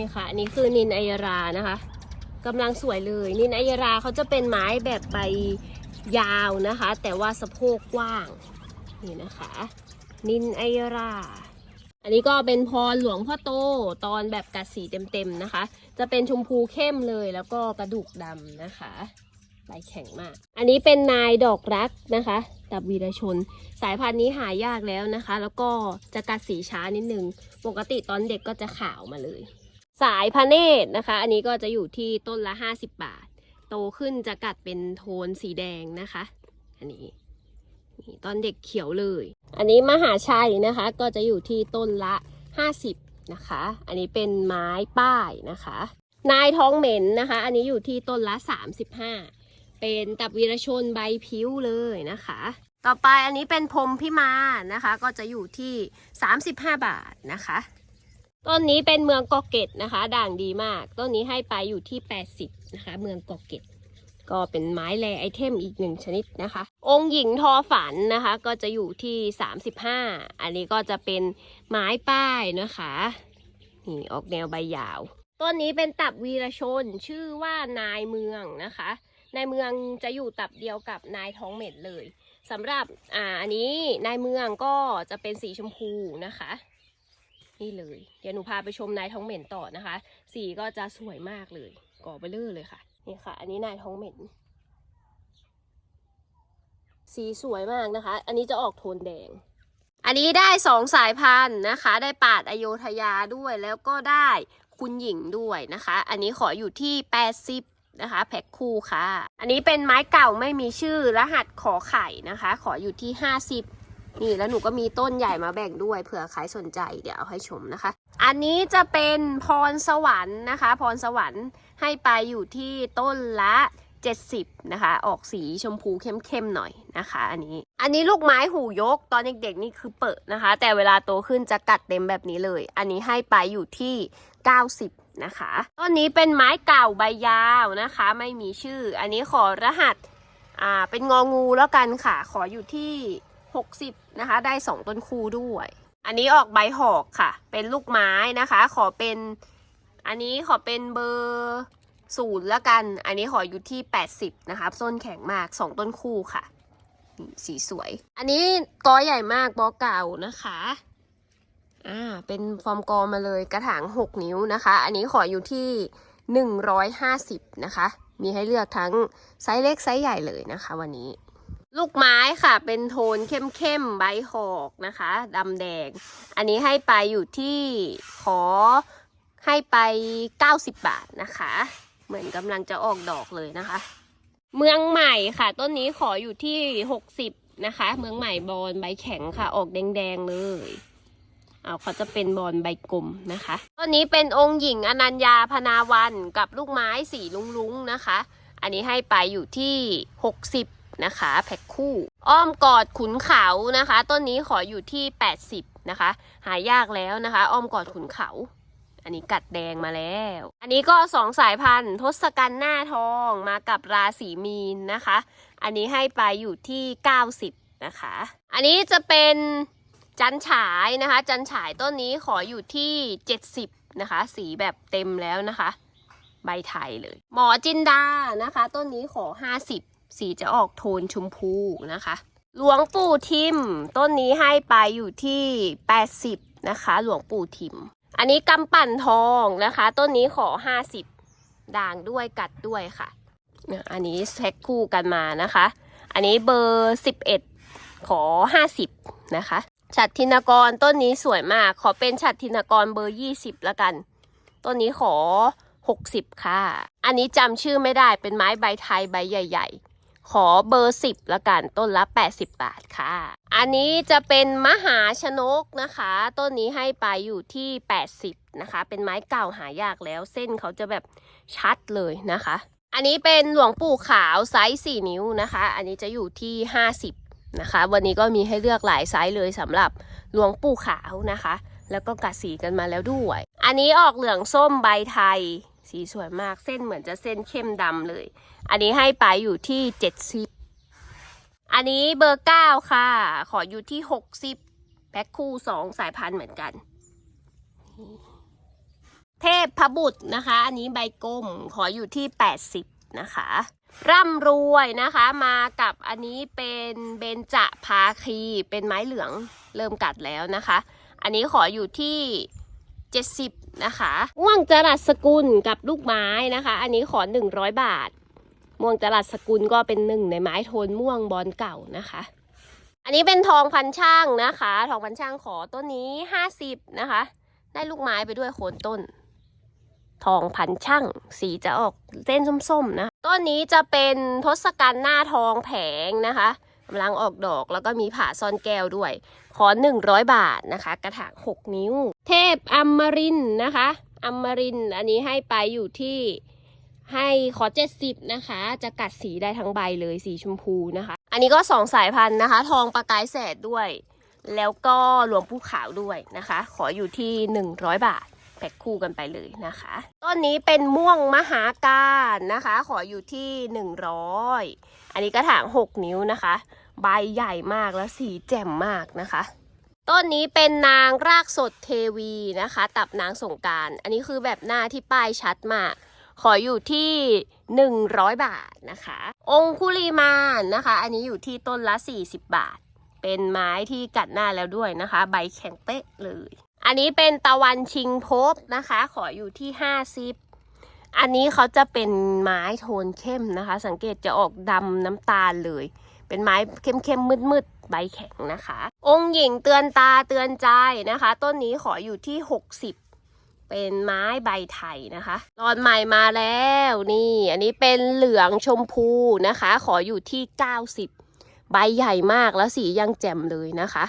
นี่ค่ะอันนี้คือนินไอยรานะคะกำลังสวยเลย นินไอยราเขาจะเป็นไม้แบบใบยาวนะคะ แต่ว่าสะโพกกว้างนี่นะคะ นินไอยรา อันนี้ก็เป็นพรหลวงพ่อโตตอนแบบกัดสีเต็มๆนะคะ จะเป็นชมพูเข้มเลยแล้วก็กระดูกดำนะคะใบแข็งมาก อันนี้เป็นนายดอกรักนะคะดับวีรชน สายพันธุ์นี้หายากแล้วนะคะ แล้วก็จะกัดสีช้านิดนึง ปกติตอนเด็กก็จะขาวมาเลย สายพระเนตรนะคะ อันนี้ก็จะอยู่ที่ต้นละ 50 บาท โตขึ้นจะกัดเป็นโทนสีแดงนะคะ อันนี้นี่ตอนเด็กเขียวเลย อันนี้มหาชัยนะคะ ก็จะอยู่ที่ต้นละ 50นะคะ อันนี้เป็นไม้ป้ายนะคะ นายท้องเหม็นนะคะ อันนี้อยู่ที่ต้นละ 35 เป็นตับวีรชนใบพิ้วเลยนะคะ ต่อไปอันนี้เป็นพรมพิมานนะคะ ก็จะอยู่ที่ 35 บาทนะคะ ต้นนี้เป็นเมืองกาะเกร็ดนะคะ ด่างดีมาก ต้นนี้ให้ไปอยู่ที่ 80 นะคะ เมืองกาะเกร็ดก็เป็นไม้แรไอเทมอีกหนึ่งชนิดนะคะ องค์หญิงทอฝันนะคะ ก็จะอยู่ที่ 35 อันนี้ก็จะเป็นไม้ป้ายนะคะนี่ออกแนวใบยาว ต้นนี้เป็นตับวีรชนชื่อว่านายเมืองนะคะ นายเมืองจะอยู่ตับเดียวกับนายท้องเม็ดเลยสำหรับอ่าอันนี้นายเมืองก็จะเป็นสีชมพูนะคะ นี่เลย เดี๋ยวหนูพาไปชมนายท้องเหม็นต่อนะคะ สีก็จะสวยมากเลยก่อเบลอเลยค่ะ นี่ค่ะ อันนี้นายท้องเหม็น สีสวยมากนะคะ อันนี้จะออกโทนแดง อันนี้ได้สองสายพันธุ์นะคะ ได้ปาดอโยธยาด้วยแล้วก็ได้คุณหญิงด้วยนะคะ อันนี้ขออยู่ที่ 80นะคะแพ็คคู่ค่ะ อันนี้เป็นไม้เก่าไม่มีชื่อรหัสขอไข่นะคะ ขออยู่ที่ 50 นี่แล้วหนูก็มีต้นใหญ่มาแบ่งด้วยเผื่อใครสนใจเดี๋ยวเอาให้ชมนะคะ อันนี้จะเป็นพรสวรรค์นะคะ พรสวรรค์ให้ไปอยู่ที่ต้นละ 70 นะคะ ออกสีชมพูเข้มๆหน่อยนะคะ อันนี้ อันนี้ลูกไม้หูยกตอนเด็กๆนี่คือเปิดนะคะ แต่เวลาโตขึ้นจะกัดเต็มแบบนี้เลย อันนี้ให้ไปอยู่ที่ 90 นะคะต้นนี้เป็นไม้เก่าใบยาวนะคะ ไม่มีชื่อ อันนี้ขอรหัสอ่าเป็นงองูแล้วกันค่ะ ขออยู่ที่ 60นะคะ ได้ 2 ต้นคู่ด้วย อันนี้ออกใบหอกค่ะ เป็นลูกไม้นะคะ ขอเป็น อันนี้ขอเป็นเบอร์ศูนย์แล้วกัน อันนี้ขออยู่ที่ 80 นะคะ ต้นแข็งมาก 2 ต้นคู่ค่ะ สีสวย อันนี้กอใหญ่มากบอเก่านะคะ อ่า เป็นฟอร์มกอมาเลยกระถาง 6 นิ้วนะคะ อันนี้ขออยู่ที่ 150 นะคะ มีให้เลือกทั้งไซส์เล็กไซส์ใหญ่เลยนะคะ วันนี้ ลูกไม้ค่ะ เป็นโทนเข้มๆใบหอกนะคะดำแดง อันนี้ให้ไปอยู่ที่ขอให้ไป 90 บาทนะคะ เหมือนกำลังจะออกดอกเลยนะคะ เมืองใหม่ค่ะ ต้นนี้ขออยู่ที่ 60 นะคะ เมืองใหม่บอลใบแข็งค่ะ ออกแดงๆเลยเอาเขาจะเป็นบอลใบกลมนะคะต้นนี้เป็นองค์หญิงอนัญญาพนาวันกับลูกไม้สีลุงๆนะคะ อันนี้ให้ไปอยู่ที่ 60 นะคะ แพ็คคู่ อ้อมกอดขุนเขานะคะ ต้นนี้ขออยู่ที่ 80 นะคะ หายากแล้วนะคะ อ้อมกอดขุนเขา อันนี้กัดแดงมาแล้ว อันนี้ก็สองสายพันธุ์ทศกัณฐ์หน้าทองมากับราศีมีนนะคะ อันนี้ให้ไปอยู่ที่ 90 นะคะ อันนี้จะเป็นจันฉายนะคะ จันฉายต้นนี้ขออยู่ที่ 70 นะคะ สีแบบเต็มแล้วนะคะ ใบไทยเลย หมอจินดานะคะ ต้นนี้ขอ 50 สีจะออกโทนชมพูนะคะหลวงปู่ทิม ต้นนี้ให้ไปอยู่ที่ 80 นะคะ หลวงปู่ทิม อันนี้กำปั่นทองนะคะ ต้นนี้ขอ 50 ด่างด้วยกัดด้วยค่ะ อันนี้แพ็คคู่กันมานะคะ อันนี้เบอร์ 11 ขอ 50 นะคะ ฉัตรทินกรต้นนี้สวยมาก ขอเป็นฉัตรทินกรเบอร์ 20แล้วกัน ต้นนี้ขอ 60 ค่ะ อันนี้จำชื่อไม่ได้เป็นไม้ใบไทยใบใหญ่ ๆ ขอเบอร์ 10ละกันต้นละ 80 บาทค่ะ อันนี้จะเป็นมหาชนกนะคะ ต้นนี้ให้ไปอยู่ที่ 80 นะคะ เป็นไม้เก่าหายากแล้วเส้นเขาจะแบบชัดเลยนะคะ อันนี้เป็นหลวงปู่ขาวไซส์ 4 นิ้วนะคะ อันนี้จะอยู่ที่ 50 นะคะ วันนี้ก็มีให้เลือกหลายไซส์เลยสำหรับหลวงปู่ขาวนะคะ แล้วก็กัดสีกันมาแล้วด้วย อันนี้ออกเหลืองส้มใบไทย สีสวยมากเส้นเหมือนจะเส้นเข้มดำเลย อันนี้ให้ไปอยู่ที่70อันนี้เบอร์เก้าค่ะ ขออยู่ที่60แพ็คคู่สองสายพันธุ์เหมือนกัน เทพพบุตรนะคะ อันนี้ใบกลมขออยู่ที่80นะคะ ร่ำรวยนะคะมากับอันนี้เป็นเบญจภาคีเป็นไม้เหลืองเริ่มกัดแล้วนะคะ อันนี้ขออยู่ที่70 นะคะม่วงจรัสสกุลกับลูกไม้นะคะ อันนี้ขอ 100 บาท ม่วงจรัสสกุลก็เป็นหนึ่งในไม้โทนม่วงบอลเก่านะคะ อันนี้เป็นทองพันช่างนะคะ ทองพันช่างขอต้นนี้ 50 นะคะ ได้ลูกไม้ไปด้วยโคนต้น ทองพันช่างสีจะออกเส้นส้มๆนะ ต้นนี้จะเป็นทศกัณฐ์หน้าทองแผงนะคะ กำลังออกดอกแล้วก็มีผ่าซ่อนแก้วด้วย ขอ 100 บาทนะคะ กระถาง 6 นิ้ว เทพอมรินนะคะอมรินอันนี้ให้ไปอยู่ที่ให้ขอ 70 นะคะ จะกัดสีได้ทั้งใบเลยสีชมพูนะคะ อันนี้ก็ 2 สายพันธุ์นะคะ ทองประกายแสดด้วย แล้วก็หลวงปู่ขาวด้วยนะคะ ขออยู่ที่ 100 บาทแพ็คคู่กันไปเลยนะคะ ต้นนี้เป็นม่วงมหาการนะคะ ขออยู่ที่ 100 อันนี้กระถาง 6 นิ้วนะคะ ใบใหญ่มากแล้วสีแจ่มมากนะคะ ต้นนี้เป็นนางรากสดเทวีนะคะ ตับนางสงการ อันนี้คือแบบหน้าที่ป้ายชัดมาก ขออยู่ที่ 100 บาทนะคะ องคุลีมานนะคะ อันนี้อยู่ที่ต้นละ 40 บาท เป็นไม้ที่กัดหน้าแล้วด้วยนะคะ ใบแข็งเป๊ะเลย อันนี้เป็นตะวันชิงภพนะคะ ขออยู่ที่ 50อันนี้เขาจะเป็นไม้โทนเข้มนะคะ สังเกตจะออกดำน้ำตาลเลย เป็นไม้เข้มๆมืดๆใบแข็งนะคะ องค์หญิงเตือนตาเตือนใจนะคะ ต้นนี้ขออยู่ที่ 60เป็นไม้ใบไทยนะคะตอนใหม่มาแล้วนี่ อันนี้เป็นเหลืองชมพูนะคะ ขออยู่ที่ 90 ใบใหญ่มากแล้วสียังแจ่มเลยนะคะ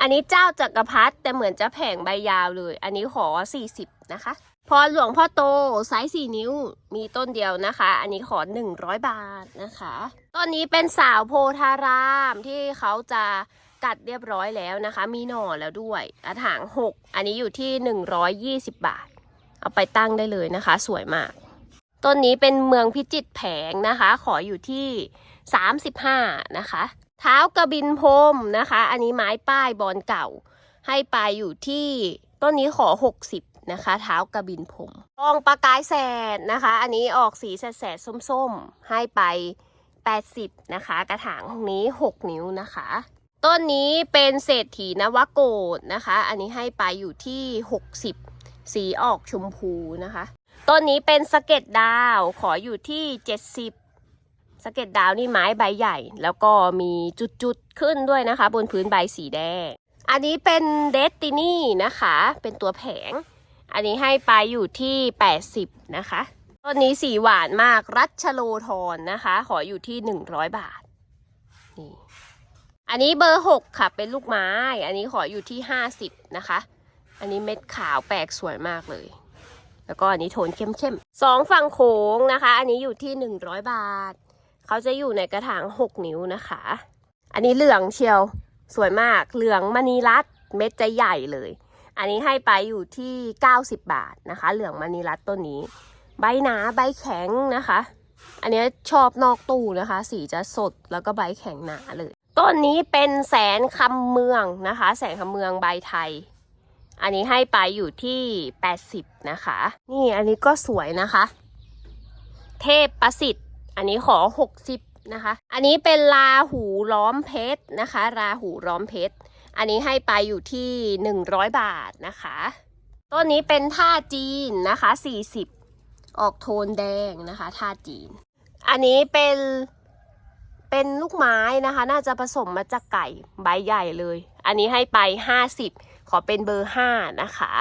อันนี้เจ้าจักรพรรดิแต่เหมือนจะแผงใบยาวเลย อันนี้ขอ 40 นะคะ พอหลวงพ่อโตไซส์4นิ้วมีต้นเดียวนะคะ อันนี้ขอ 100 บาทนะคะ ต้นนี้เป็นสาวโพธารามที่เขาจะกัดเรียบร้อยแล้วนะคะ มีหน่อแล้วด้วยกระถาง6อันนี้อยู่ที่120บาท เอาไปตั้งได้เลยนะคะ สวยมาก ต้นนี้เป็นเมืองพิจิตรแผงนะคะ ขออยู่ที่35นะคะ เท้ากระบินพรมนะคะ อันนี้ไม้ป้ายบอลเก่า ให้ไปอยู่ที่ต้นนี้ขอ60นะคะเท้ากระบินพรมทองประกายแสดนะคะ อันนี้ออกสีแสดแสดๆส้มๆ ให้ไป 80 นะคะ กระถางนี้ 6 นิ้วนะคะ ต้นนี้เป็นเศรษฐีนวโกดนะคะ อันนี้ให้ไปอยู่ที่ 60 สีออกชมพูนะคะ ต้นนี้เป็นสะเก็ดดาวขออยู่ที่ 70สะเก็ดดาวนี่ไม้ใบใหญ่ แล้วก็มีจุดๆขึ้นด้วยนะคะ บนพื้นใบสีแดง อันนี้เป็นเดสตินี่นะคะ เป็นตัวแผง อันนี้ให้ไปอยู่ที่ 80 นะคะ ต้นนี้สีหวานมากรัชโลทอนนะคะ ขออยู่ที่100บาท นี่ อันนี้เบอร์6ค่ะ เป็นลูกไม้ อันนี้ขออยู่ที่50นะคะ อันนี้เม็ดขาวแปลกสวยมากเลย แล้วก็อันนี้โทนเข้มๆสองฝั่งโค้งนะคะ อันนี้อยู่ที่100บาท เขาจะอยู่ในกระถาง6นิ้วนะคะ อันนี้เหลืองเชียวสวยมากเหลืองมณีรัตเม็ดจะใหญ่เลย อันนี้ให้ไปอยู่ที่ 90 บาทนะคะ เหลืองมณีรัตต้นนี้ ใบหนาใบแข็งนะคะ อันนี้ชอบนอกตู้นะคะ สีจะสดแล้วก็ใบแข็งหนาเลย ต้นนี้เป็นแสนคำเมืองนะคะ แสนคำเมืองใบไทย อันนี้ให้ไปอยู่ที่ 80 นะคะ นี่อันนี้ก็สวยนะคะ เทพประสิทธิ์ อันนี้ขอ 60 นะคะ อันนี้เป็นลาหูล้อมเพชรนะคะ ราหูล้อมเพชร อันนี้ให้ไปอยู่ที่ 100 บาทนะคะ ต้นนี้เป็นท่าจีนนะคะ 40 ออกโทนแดงนะคะท่าจีน อันนี้เป็นเป็นลูกไม้นะคะ น่าจะผสมมาจากไก่ใบใหญ่เลย อันนี้ให้ไป50ขอเป็นเบอร์5นะคะ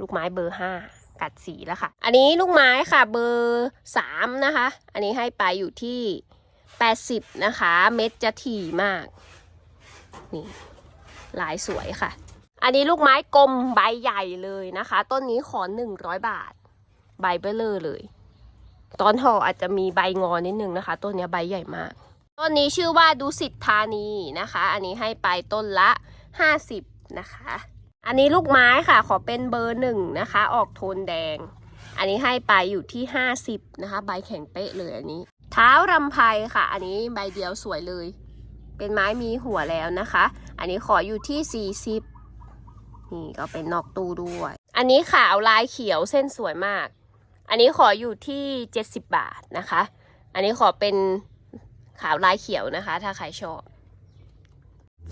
ลูกไม้เบอร์5กัดสีแล้วค่ะ อันนี้ลูกไม้ค่ะเบอร์3นะคะ อันนี้ให้ไปอยู่ที่80นะคะ เม็ดจะถี่มาก นี่ลายสวยค่ะ อันนี้ลูกไม้กลมใบใหญ่เลยนะคะ ต้นนี้ขอ100บาท ใบเบลเลอร์เลย ตอนห่ออาจจะมีใบงอนิดนึงนะคะ ต้นนี้ใบใหญ่มาก ต้นนี้ชื่อว่าดุสิตธานีนะคะ อันนี้ให้ไปต้นละ 50 นะคะ อันนี้ลูกไม้ค่ะ ขอเป็นเบอร์หนึ่งนะคะ ออกโทนแดง อันนี้ให้ไปอยู่ที่ 50 นะคะ ใบแข็งเป๊ะเลยอันนี้ เท้ารำไพค่ะ อันนี้ใบเดียวสวยเลย เป็นไม้มีหัวแล้วนะคะ อันนี้ขออยู่ที่ 40นี่ก็เป็นนอกตู้ด้วย อันนี้ขาวลายเขียวเส้นสวยมาก อันนี้ขออยู่ที่ 70 บาทนะคะ อันนี้ขอเป็นขาวลายเขียวนะคะ ถ้าใครชอบ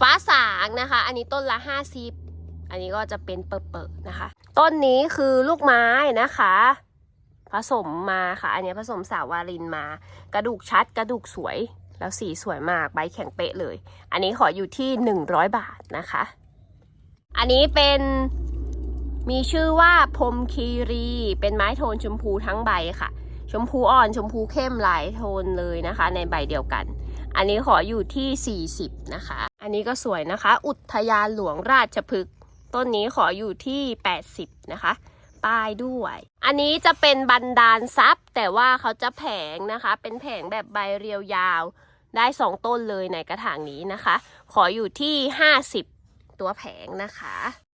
ฟ้าสางนะคะ อันนี้ต้นละ50อันนี้ก็จะเป็นเปิดๆนะคะ ต้นนี้คือลูกไม้นะคะ ผสมมาค่ะ อันนี้ผสมสาวารินมา กระดูกชัดกระดูกสวย แล้วสีสวยมาก ใบแข็งเป๊ะเลย อันนี้ขออยู่ที่ 100 บาทนะคะ อันนี้เป็น มีชื่อว่าพรมคีรี เป็นไม้โทนชมพูทั้งใบค่ะ ชมพูอ่อนชมพูเข้มหลายโทนเลยนะคะ ในใบเดียวกัน อันนี้ขออยู่ที่ 40 นะคะ อันนี้ก็สวยนะคะ อุทยานหลวงราชพฤกษ์ต้นนี้ขออยู่ที่ 80 นะคะป้ายด้วย อันนี้จะเป็นบันดาลทรัพย์แต่ว่าเขาจะแผงนะคะ เป็นแผงแบบใบเรียวยาวได้สองต้นเลยในกระถางนี้นะคะ ขออยู่ที่ 50 ตัวแผงนะคะ